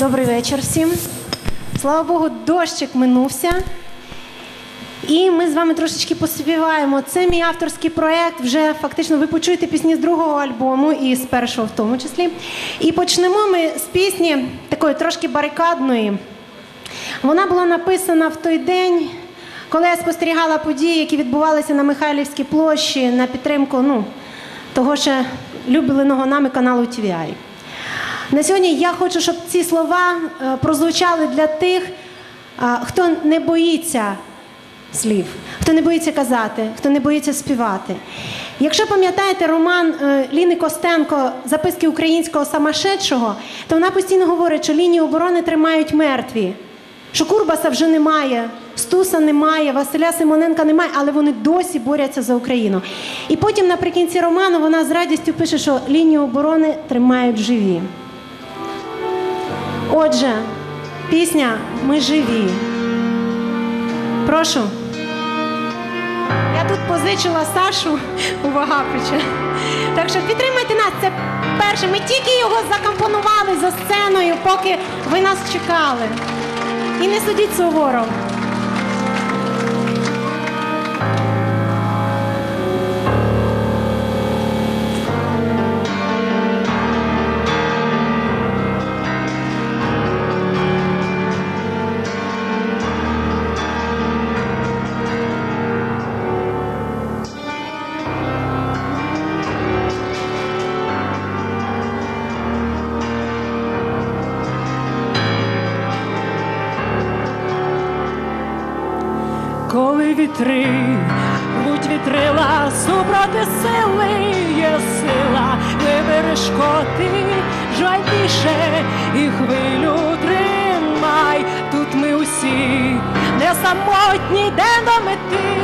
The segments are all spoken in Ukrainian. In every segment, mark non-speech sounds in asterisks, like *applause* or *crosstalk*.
Добрий вечір всім. Слава Богу, дощик минувся. І ми з вами трошечки поспіваємо. Це мій авторський проєкт. Вже фактично ви почуєте пісні з другого альбому і з першого в тому числі. І почнемо ми з пісні такої трошки барикадної. Вона була написана в той день, коли я спостерігала події, які відбувалися на Михайлівській площі на підтримку ну, того ще любленого нами каналу TVI. На сьогодні я хочу, щоб ці слова е, прозвучали для тих, хто не боїться слів, хто не боїться казати, хто не боїться співати. Якщо пам'ятаєте роман е, Ліни Костенко Записки українського самошедшого, то вона постійно говорить, що лінії оборони тримають мертві, що Курбаса вже немає, Стуса немає, Василя Симоненка немає, але вони досі борються за Україну. І потім наприкінці роману вона з радістю пише, що лінії оборони тримають живі. Отже, пісня Ми живі. Прошу. Я тут позичила Сашу у Вагапича. Так що підтримайте нас. Це перше. Ми тільки його закомпонували за сценою, поки ви нас чекали. І не судіть суворо. Вітри будь вітрила, супроти сили є сила, вибереш коти жаль більше і хвилю тримай. Тут ми усі не самотні, де до мети,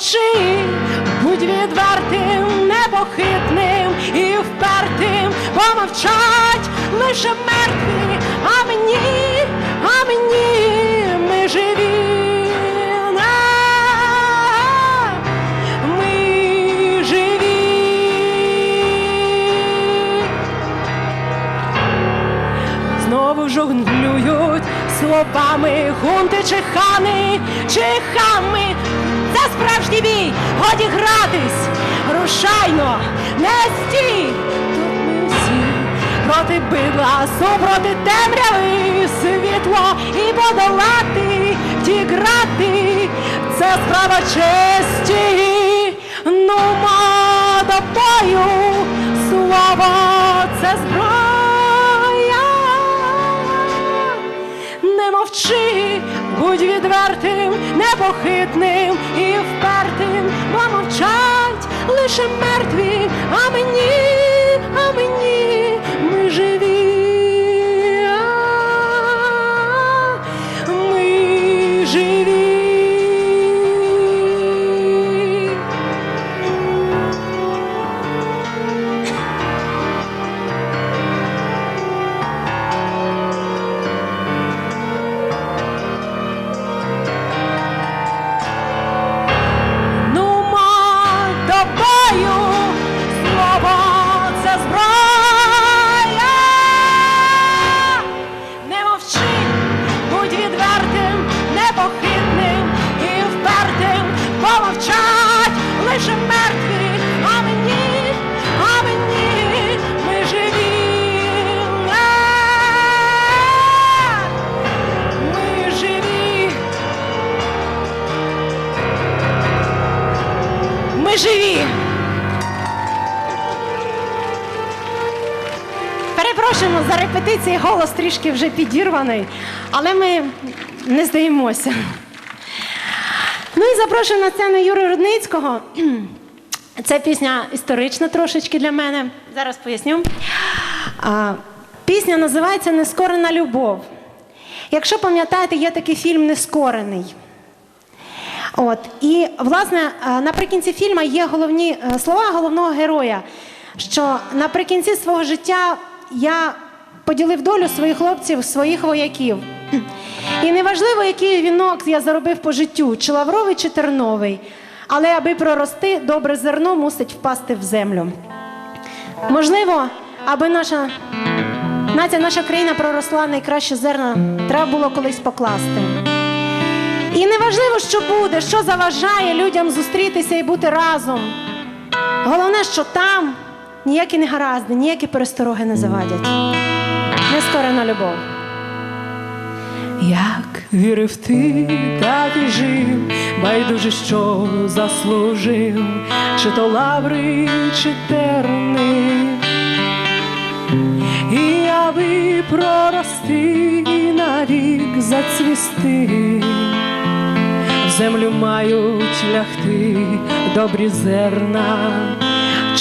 мовчи, будь відвертим, непохитним і впертим, бо мовчать лише мертві, а мені, а мені ми живі. На, Ми живі. Знову жонглюють словами гунти чи хани, чи хами. Це справжній бій, годі гратись, рушайно, не стій. Тут ми всі проти бидла, супроти темряви, світло і подолати ті грати. Це справа честі, ну ма тобою слово це зброя. Не мовчи, будь відвертим, непохитним і впертим, бо мовчать лише мертві, а мені, голос трішки вже підірваний, але ми не здаємося. Ну і запрошую на сцену Юру Рудницького. *clears throat* Це пісня історична трошечки для мене. Зараз поясню. Пісня називається Нескорена любов. Якщо пам'ятаєте, є такий фільм Нескорений. От і власне е, наприкінці фільму є головні е, слова головного героя, що наприкінці свого життя я поділив долю своїх хлопців, своїх вояків. І неважливо, який вінок я заробив по життю, чи лавровий, чи терновий, але аби прорости, добре зерно мусить впасти в землю. Можливо, аби наша нація, наша країна проросла найкраще зерна, треба було колись покласти. І неважливо, що буде, що заважає людям зустрітися і бути разом. Головне, що там ніякі негаразди, ніякі перестороги не завадять. Нескорена любов. Як вірив ти, так і жив, байдуже, що заслужив, чи то лаври, чи терни. І аби прорости і навік зацвісти, землю мають лягти добрі зерна,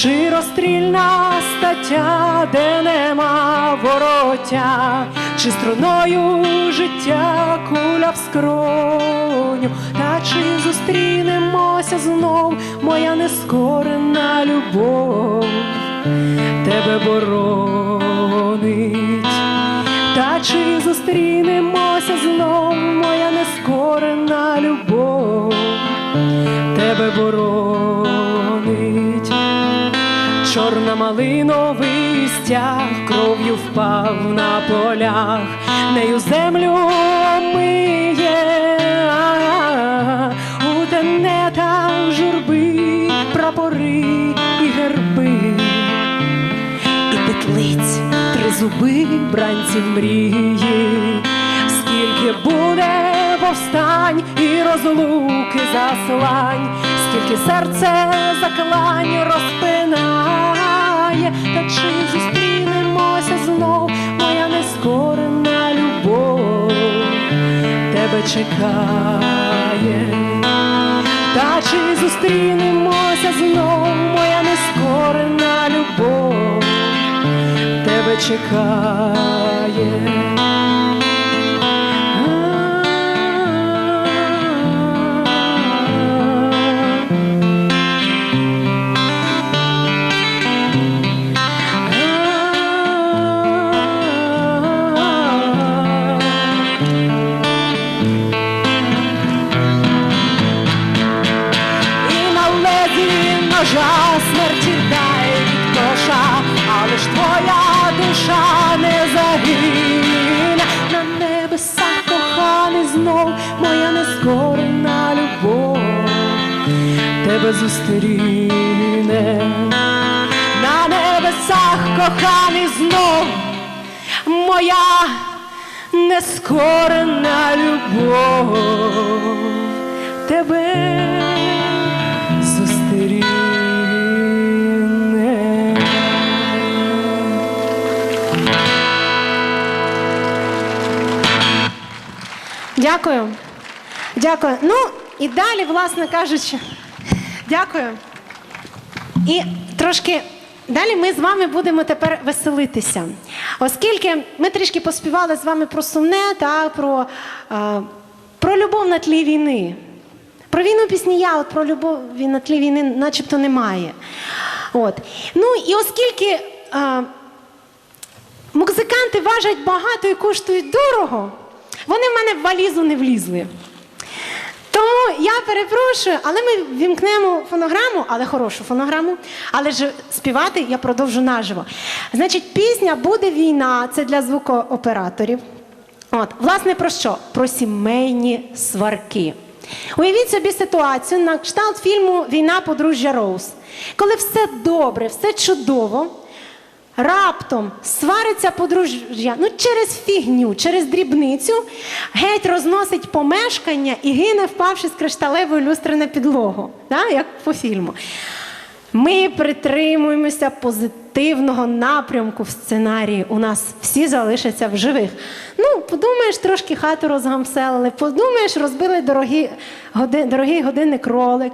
чи розстрільна стаття, де нема вороття, чи струною життя куля в скроню, та чи зустрінемося знов, моя нескорена любов? Тебе боронить, та чи зустрінемося знов, моя нескорена любов, тебе боронить, чорна малиновий стяг кров'ю впав на полях, нею землю миє, у тенетах журби, прапори і герби. І петлиць, три зуби бранців мрії, скільки буде повстань і розлуки заслань, скільки серце заклань та чи зустрінемося знов, моя нескорена любов тебе чекає. Та чи зустрінемося знов, моя нескорена любов тебе чекає. Зустріне на небесах коханий знов, моя нескорена любов тебе зустріне. Дякую. Дякую. Ну і далі, власне кажучи, дякую. І трошки далі ми з вами будемо тепер веселитися. Оскільки ми трішки поспівали з вами про сумне та про, е, про любов на тлі війни. Про війну пісні я, от про любов на тлі війни начебто немає. От. Ну і оскільки. Е, Музиканти важать багато і коштують дорого. Вони в мене в валізу не влізли. Я перепрошую, але ми вімкнемо фонограму, але хорошу фонограму. Але ж співати я продовжу наживо. Значить, пісня буде війна, це для звукооператорів. От, власне, про що? Про сімейні сварки. Уявіть собі ситуацію на кшталт фільму Війна подружжя Роуз. Коли все добре, все чудово, раптом свариться подружжя ну, через фігню, через дрібницю, геть розносить помешкання і гине, впавши з кришталевої люстри на підлогу, да? як по фільму. Ми притримуємося позитивного напрямку в сценарії. У нас всі залишаться в живих. Ну, подумаєш, трошки хату розгамселили, подумаєш, розбили дорогі, годи, дорогий годинник Rolex.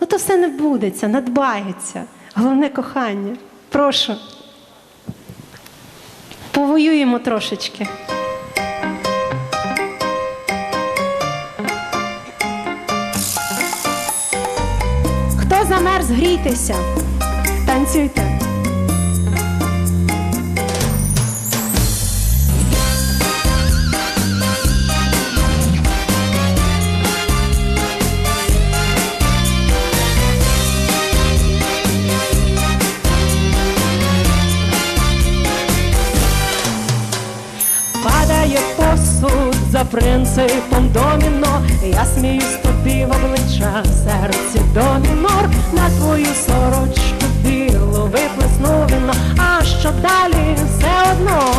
Ну то все не будеться, надбається. Головне кохання. Прошу. Повоюємо трошечки. Хто замерз, грійтеся. Танцюйте. За принципом доміно. Я сміюсь тобі в обличчя, серці домінор, на твою сорочку білу виплесну вино, а що далі все одно.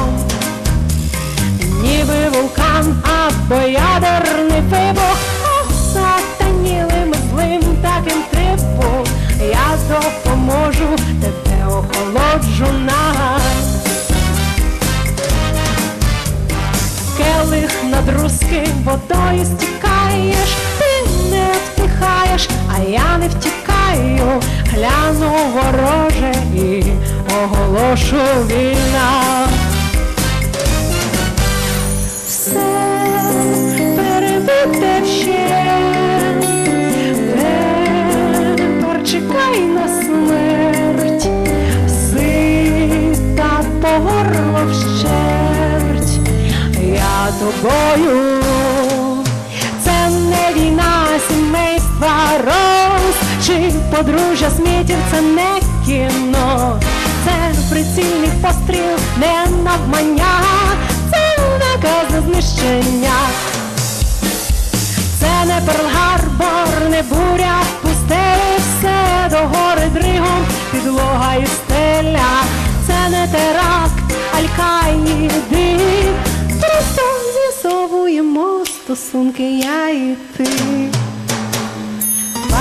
Ніби вулкан або ядерний вибух втікаю, гляну вороже і оголошу вільна. Подружжя смітів, це не кіно, це прицільний постріл, не навмання, це наказ на знищення. Це не Перл-Гарбор, не буря в пустелі, все до гори дригом, підлога і стеля. Це не теракт, аль-Каїди, просто з'ясовуємо стосунки я і ти.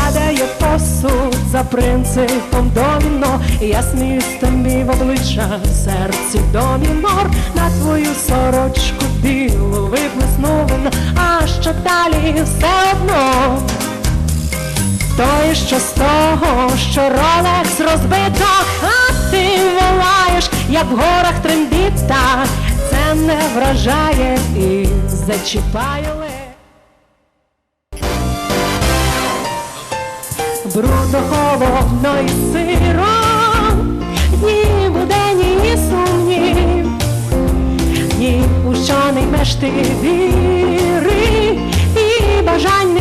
Падає посуд за принципом доміно. І Я сміюсь тобі в обличчя в серці домінор На твою сорочку білу виплесну вино А що далі все одно? Той, що з того, що ролекс розбито, а ти волаєш, як в горах трембіта, це не вражає і зачіпає ледь. Брудно, ні і сиро, сумнів, ні і у що не ймеш ти віри, і бажань не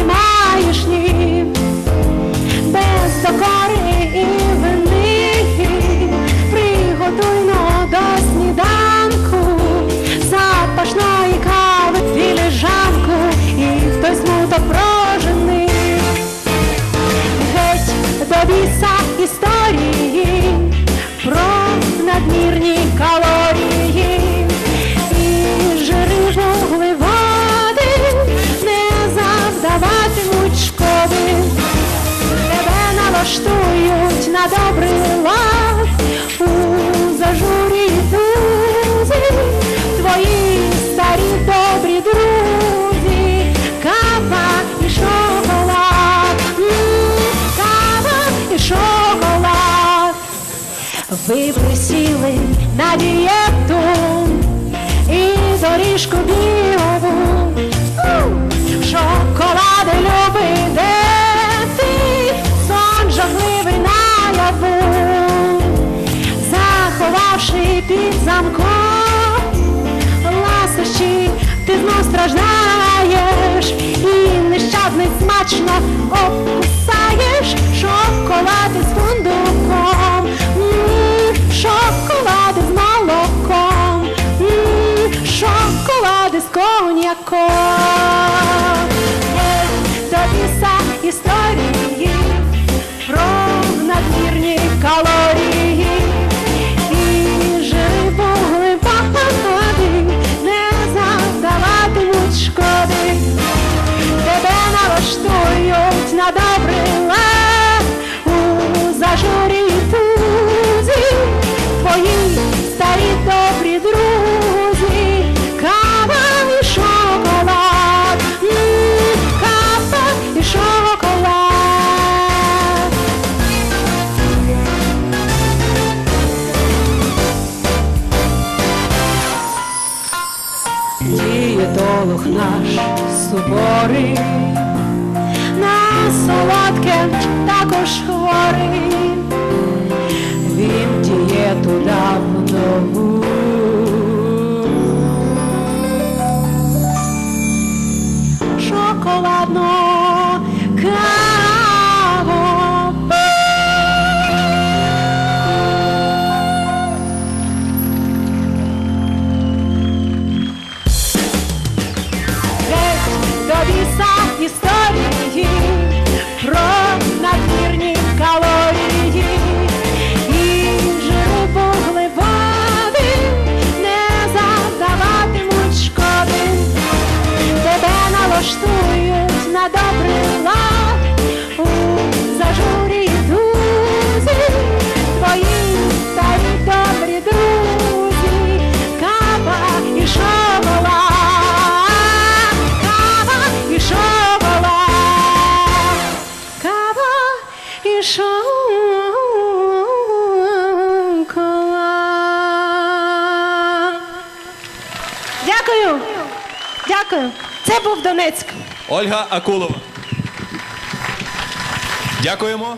налаштують на добрий лад у зажурі друзі, твої старі добрі друзі, кава і шоколад, кава і шоколад. Ви присіли на дієту і доріжку бігову. Замком ласощі, ти знов страждаєш. І нещадний смачно обкусаєш. Шоколади з фундуком, шоколади з молоком, шоколади з коньяком. Є до біса історії Це Донецьк. Ольга Акулова. Дякуємо.